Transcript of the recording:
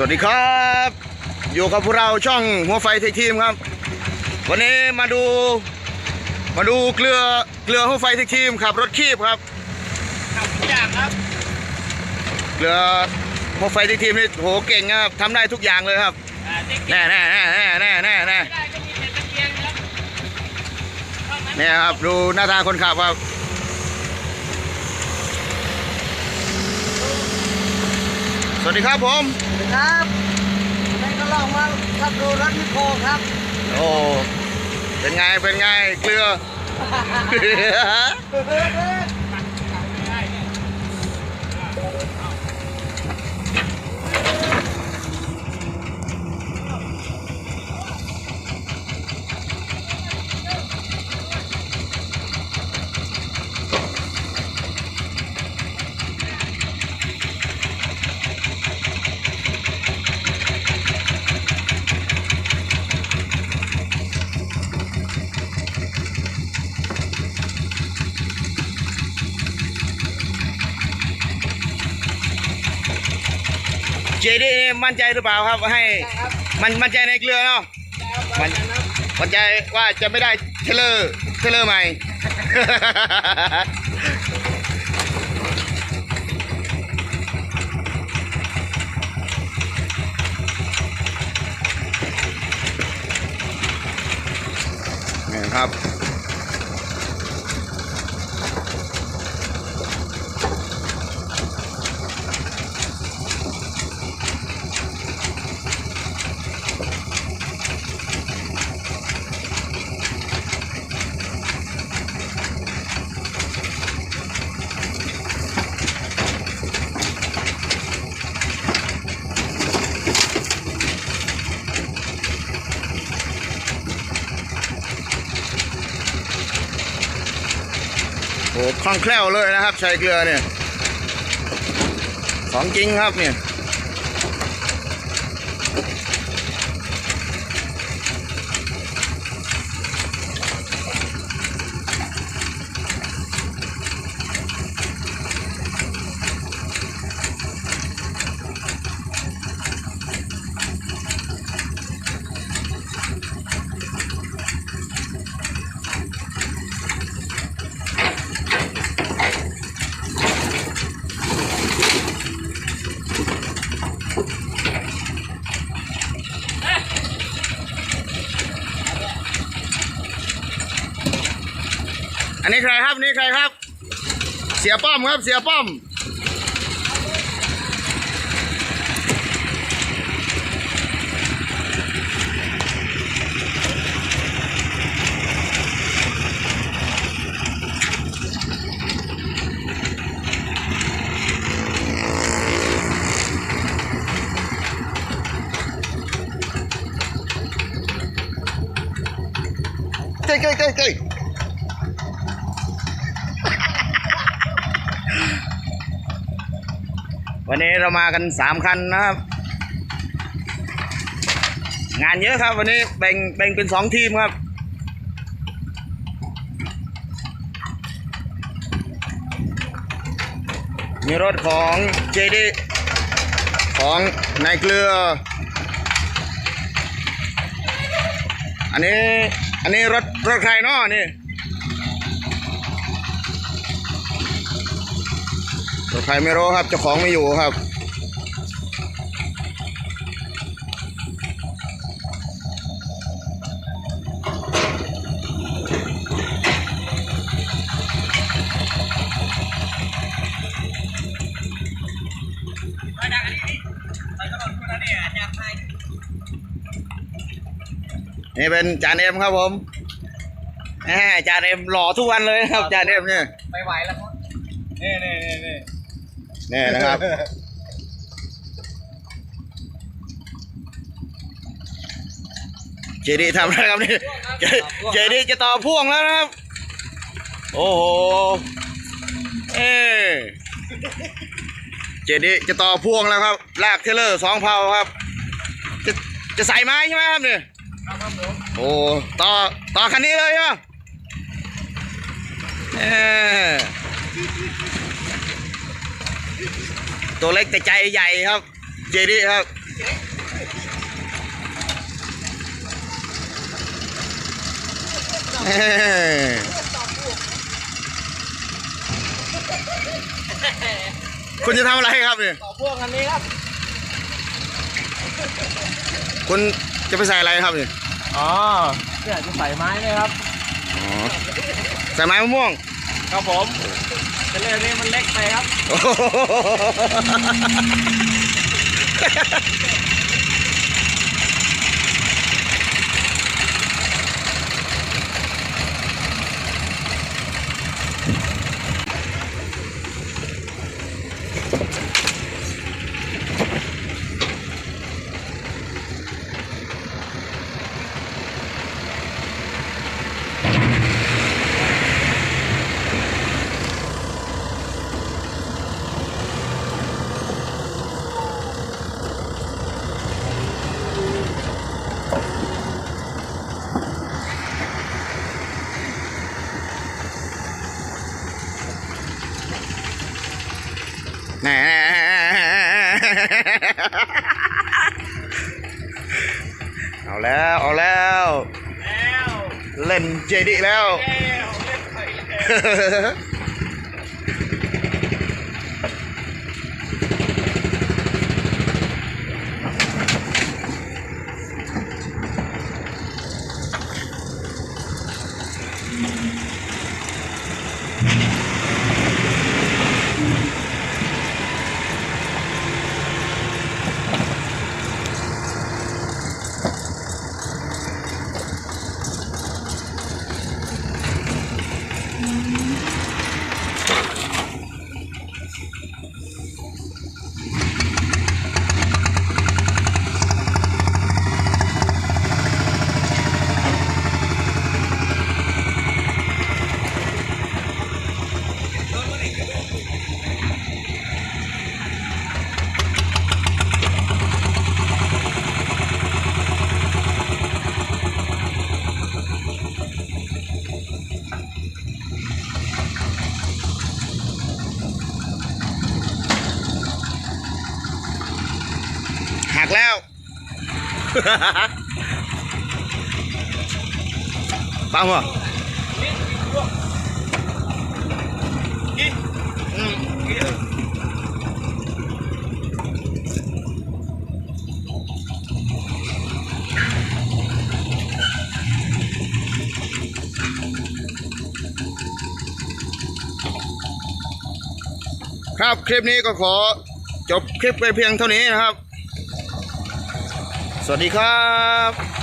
สวัสดีครับ อยู่กับพวกเราช่องหัวไฟไทยทีมครับ วันนี้มาดูมาดูเกลือเกลือหัวไฟไทยทีมขับรถคีบครับทำทุกอย่างครับเกลือหัวไฟไทยทีมนี่โหเก่งครับทำได้ทุกอย่างเลยครับอ่าเด็กแน่แน่แน่แน่แน่แน่แน่ไม่ได้ก็มีแต่ตะเกียงครับเท่านั้นเนี่ยครับดูหน้าตาคนขับครับ สวัสดีครับผมครับนี่ก็ลองมาขับดูรถนิโคครับ โอ้ เป็นไง เป็นไง เกลือ เจดีมั่นใจหรือเปล่าครับให้ครับมันมั่นใจในเกลือเนาะมันมั่นใจว่าจะไม่ได้เทเลอร์เทเลอร์ใหม่นี่ครับ คล่องแคล่วเลยนะครับใช้เกลือเนี่ย ของจริงครับเนี่ย อันนี้ใครครับนี่ใครครับ เสียป้อมครับเสียป้อมเก้ยเก้ยเก้ยเก้ย วันนี้เรามากันสามคันนะครับ งานเยอะครับ วันนี้แบ่งแบ่งเป็นสองทีมครับ มีรถของเจดีของนายเกลือ อันนี้ อันนี้รถรถใครเนาะนี่ รถ ใครไม่รู้ครับเจ้าของไม่อยู่ครับ นี่เป็นจานเอ็มครับผมจานเอ็มหล่อทุกวันเลยครับจานเอ็มเนี่ย ไม่ไหวแล้วครับนี่นี่นี่ นี่นี่นะครับ เจดีทำอะไรครับนี่เจเจดีจะต่อพ่วงแล้วนะครับ โอ้โห เอ้เจดีจะต่อพ่วงแล้วครับ ลากเทเลอร์สองเผาครับ จะจะใส่ไม้ใช่ไหมครับเนี่ยครับผมโอ้ต่อต่อคันนี้เลยใช่ไหมเอ้ ตัวเล็กแต่ใจใหญ่ครับ เจดีครับเอ้ยคุณจะทำอะไรครับเนี่ยต่อพ่วงอันนี้ครับ คุณจะไปใส่อะไรครับเนี่ยอ๋อเนี่ยจะใส่ไม้เลยครับอ๋อใส่ไม้มะม่วง ครับผมแต่ เรื่องนี้มันเล็กไปครับ โอ้โหแหน่เอา แล้วเอาแล้ว แล้วเล่นเจดีแล้ว แล้วเล่นไปแล้ว หักแล้ว ปังเหรอครับ คลิปนี้ก็ขอจบคลิปไปเพียงเท่านี้นะครับ สวัสดีครับ